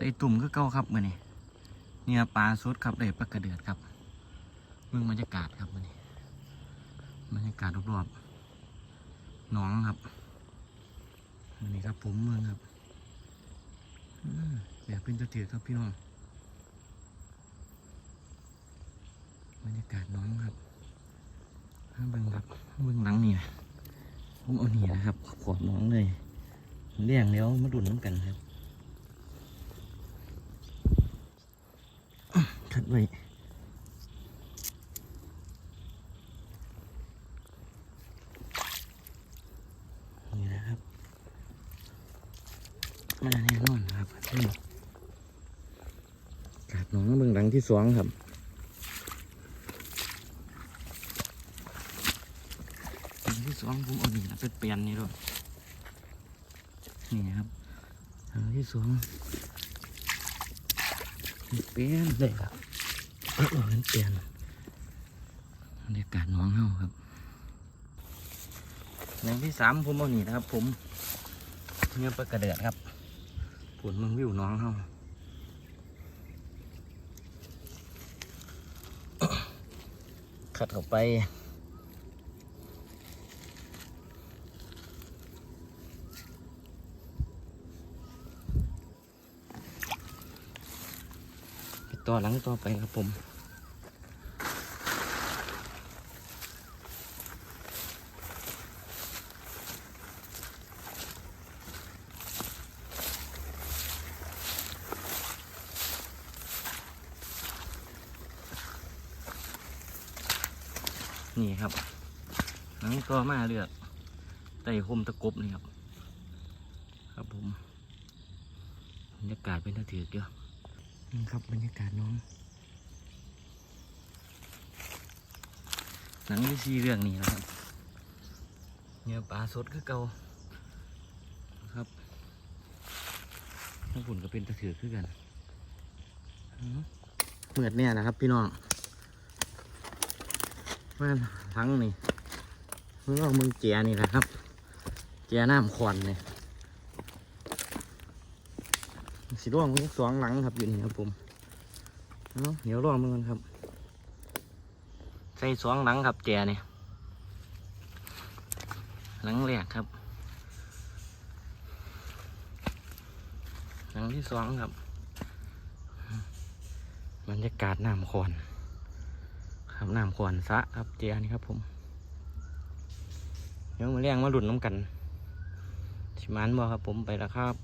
ใส่ตุ่มก็เก้าครับมือนี่เนี่ยปลาสดครับเลยปลากระเดือดครับเมืองบรรยากาศครับมือนี่บรรยากาศรอบๆหน้องครับมือนี่ครับ ผมเมืองครับแบบเป็นตะเถือครับพี่น้องบรรยากาศน้องครับเบิ่งครับเบิ่งหลังนี่นะผมเอาหนีนะครับขอบน้องเลยเลี้ยงแล้วมาดุนน้ำกันครับ คัดไว้นี่นะครับมาแน่นอนครับนี่กาดหนองเมืองหลังที่สองครับที่สองผมเอานี่นะเป็นเปลี่ยนนี่ด้วยนี่ครับหลังที่สอง เปลี่ยนเลยครับเออมันเปลี่ยนบรรยากาศหน้องเฮาครับแหล่งที่สามผมเอาหนีนะครับ ผมเนื้อปลากระเดือดครับผลมืองวิวน้องเฮาขัดเข้าไป ต่อหลังต่อไปครับผมนี่ครับหลังก็มาเลือดไต่คมตะกบนี่ครับ ครับผมบรรยากาศเป็นตะถือเดียว นี่ครับบรรยากาศน้องหนังที่ซีเรื่องนี้นะครับเนื้อปลาสดคือเก่าครับทั้งผุนก็เป็นตะเถือคือกันอื้อเหมือดเนี่ยนะครับ พี่น้องมาทั้งนี่เมื่อมึงเจียนี่แหละครับ เจียน้ำควันเนี่ย สีร่วงสองหลังครับอยู่นี่ครับผมเดี๋ยวร่วงมันกันครับ ใส่สองหลังครับเจียเนี่ยหลังแรกครับ หลังที่สองครับบรรยากาศน้ำควนครับน้ำขวนสะครับเจียนี่ครับผม เดี๋ยวมาเลี้ยงมาหลุดน้ำกันชิมานบ่ครับผมไปแล้วครับ